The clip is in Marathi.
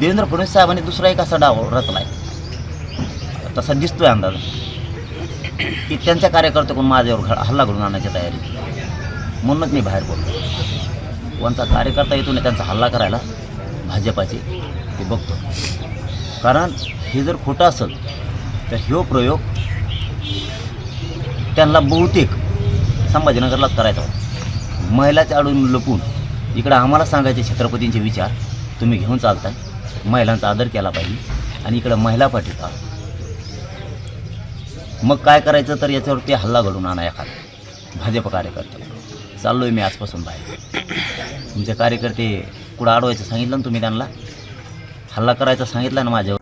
देवेंद्र फडणवीस साहेबांनी दुसरा एक असा डाव रचला आहे तसा दिसतोय अंदाज. की त्यांच्या कार्यकर्त्याकडून माझ्यावर हल्ला घडून आणण्याची तयारी म्हणूनच मी बाहेर पडलो. कोणता कार्यकर्ता येतो ना त्यांचा हल्ला करायला भाजपाचे ते बघतो. कारण हे जर खोटं असेल तर ह्यो प्रयोग त्यांना बहुतेक संभाजीनगरलाच करायचा होता. महिलाच्या आडून लपून इकडं आम्हाला सांगायचे छत्रपतींचे विचार तुम्ही घेऊन चालताय. महिलांचा आदर केला पाहिजे आणि इकडं महिला पाठिका मग काय करायचं तर याच्यावरती हल्ला घडून आणा एखादा. भाजप कार्यकर्ते. चाललो आहे मी आजपासून बाहेर. तुमचे कार्यकर्ते कुठं अडवायचं सांगितलं ना तुम्ही त्यांना? हल्ला करायचा सांगितला ना माझ्यावर?